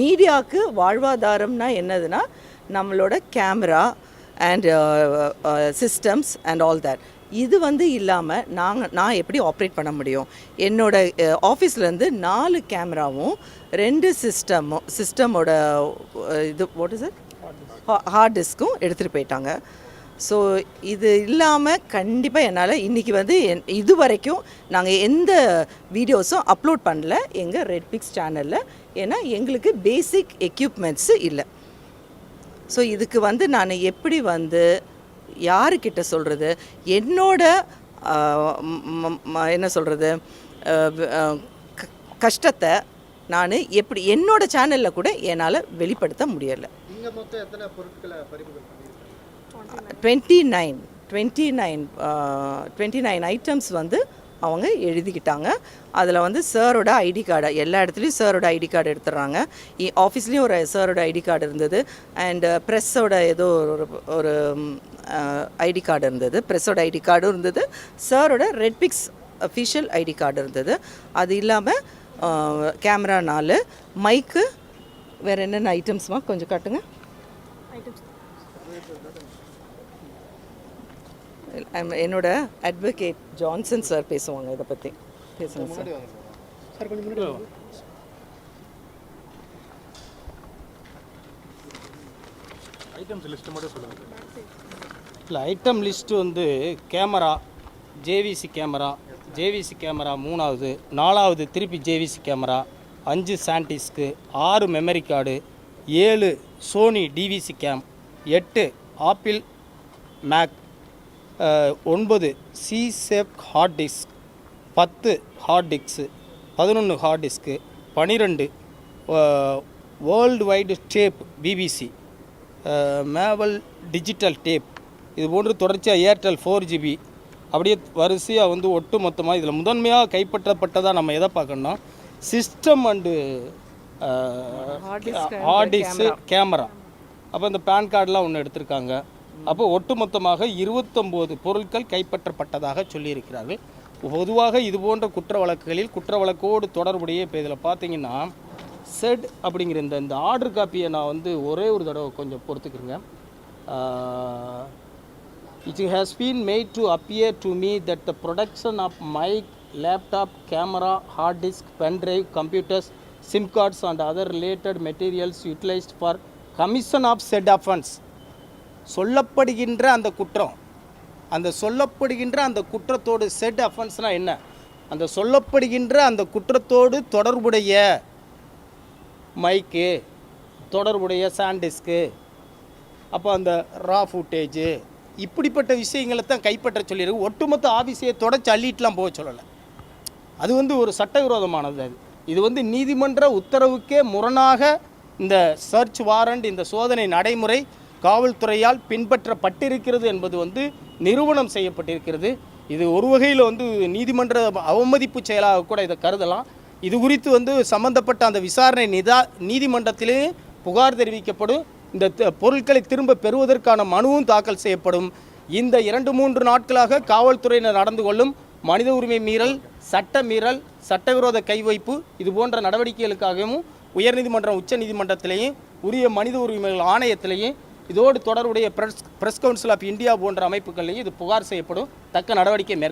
மீடியாவுக்கு வாழ்வாதாரம்னா என்னதுன்னா நம்மளோட camera and systems and all that இது வந்து இல்லாமல் நாங்கள் நான் எப்படி ஆப்ரேட் பண்ண முடியும்? என்னோட uh, ஆஃபீஸ்லேருந்து நாலு கேமராவும் ரெண்டு சிஸ்டமும் சிஸ்டமோட uh, இது வாட் இஸ் இட் ஹார்ட் டிஸ்க்கும் எடுத்துகிட்டு போயிட்டாங்க. ஸோ இது இல்லாமல் கண்டிப்பாக என்னால் இன்றைக்கி வந்து என் இது வரைக்கும் நாங்கள் எந்த வீடியோஸும் அப்லோட் பண்ணல. எங்கள் ரெட் பிக்ஸ் சேனலில் ஏன்னா எங்களுக்கு பேசிக் எக்யூப்மெண்ட்ஸு இல்லை. ஸோ இதுக்கு வந்து நான் எப்படி வந்து யாருக்கிட்ட சொல்கிறது என்னோட என்ன சொல்கிறது கஷ்டத்தை நான் எப்படி என்னோட சேனலில் கூட என்னால் வெளிப்படுத்த முடியலை. மொத்தம் எத்தனை பொருட்களை twenty nine twenty nine twenty nine items வந்து அவங்க எழுதிக்கிட்டாங்க. அதில் வந்து சாரோட ஐடி கார்டு எல்லா இடத்துலையும் சாரோட ஐடி கார்டு எடுத்துடுறாங்க. ஆஃபீஸ்லேயும் ஒரு சாரோட ஐடி கார்டு இருந்தது. அண்டு ப்ரெஸ்ஸோட uh, ஏதோ ஒரு ஒரு ஐடி கார்டு இருந்தது. ப்ரெஸ்ஸோட ஐடி கார்டும் இருந்தது. சாரோட Red Pix official ID card இருந்தது. அது இல்லாமல் கேமரா நாலு. மைக்கு வேறு என்னென்ன ஐட்டம்ஸ்மா கொஞ்சம் காட்டுங்க. என்னோட அட்வொகேட் ஜான்சன் சார் பேசுவாங்க இதை பற்றி பேசுங்க சார் சார் கொஞ்சம் முன்னாடி. ஐட்டம்ஸ் லிஸ்ட் மட்டும் சொல்லுங்கள் இல்லை ஐட்டம் லிஸ்ட்டு வந்து camera JVC camera JVC camera மூணாவது நாலாவது திருப்பி ஜேவிசி கேமரா அஞ்சு சாண்டிஸ்க்கு ஆறு மெமரி கார்டு ஏழு சோனி டிவிசி கேம் எட்டு ஆப்பிள் மேக் ஒன்பது சி சேப் ஹார்ட் டிஸ்க் பத்து ஹார்ட் டிஸ்க்கு பதினொன்று ஹார்ட் டிஸ்க்கு பன்னிரெண்டு வேர்ல்டு வைடு டேப் பிபிசி மேவல் டிஜிட்டல் டேப் இது போன்று தொடர்ச்சியாக ஏர்டெல் ஃபோர் ஜிபி அப்படியே வரிசையாக வந்து ஒட்டு மொத்தமாக இதில் முதன்மையாக கைப்பற்றப்பட்டதாக நம்ம எதை பார்க்கணும்னா system and hard disk camera அப்போ இந்த பேன் கார்டெலாம் ஒன்று எடுத்திருக்காங்க. அப்போ ஒட்டுமொத்தமாக இருபத்தொம்போது பொருட்கள் கைப்பற்றப்பட்டதாக சொல்லியிருக்கிறார்கள் பொதுவாக இது போன்ற குற்ற வழக்குகளில் குற்ற வழக்கோடு தொடர்புடைய இப்போ இதில் பார்த்தீங்கன்னா செட் அப்படிங்கிற இந்த இந்த ஆர்டர் காப்பியை நான் வந்து ஒரே ஒரு தடவை கொஞ்சம் பொறுத்துக்கிறேங்க it has been made to appear to me that the production of mic laptop camera hard disk pen drive computers SIM cards and other related materials utilised for commission of said offence சொல்லப்படுகின்ற அந்த குற்றம். அந்த சொல்லப்படுகின்ற அந்த குற்றத்தோடு set அஃபென்ஸ்னால் என்ன? அந்த சொல்லப்படுகின்ற அந்த குற்றத்தோடு தொடர்புடைய மைக்கு தொடர்புடைய சாண்டிஸ்க்கு அப்போ அந்த ரா ஃபுட்டேஜு இப்படிப்பட்ட விஷயங்களை தான் கைப்பற்ற சொல்லியிருக்கு. ஒட்டுமொத்த ஆஃபீஸையை தொடச்சி அள்ளிட்டுலாம் போக சொல்லலை. அது வந்து ஒரு சட்டவிரோதமானது அது. இது வந்து நீதிமன்ற உத்தரவுக்கே முரணாக இந்த சர்ச் வாரண்ட் இந்த சோதனை நடைமுறை காவல்துறையால் பின்பற்றப்பட்டிருக்கிறது என்பது வந்து நிரூபணம் செய்யப்பட்டிருக்கிறது. இது ஒரு வகையில் வந்து நீதிமன்ற அவமதிப்பு செயலாக கூட இதை கருதலாம். இது குறித்து வந்து சம்பந்தப்பட்ட அந்த விசாரணை நிதா நீதிமன்றத்திலே புகார் தெரிவிக்கப்படும். இந்த த- பொருட்களை திரும்ப பெறுவதற்கான மனுவும் தாக்கல் செய்யப்படும். இந்த இரண்டு மூன்று நாட்களாக காவல்துறையினர் நடந்து கொள்ளும் மனித உரிமை மீறல் சட்ட மீறல் சட்டவிரோத கைவைப்பு இது போன்ற நடவடிக்கைகளுக்காகவும் உயர்நீதிமன்றம் உச்ச நீதிமன்றத்திலேயும் உரிய மனித உரிமைகள் ஆணையத்திலேயும் இதோடு தொடர்புடைய press press council of India போன்ற அமைப்புகள்லையும் இது புகார் செய்யப்படும். தக்க நடவடிக்கை மேற்கொள்ளும்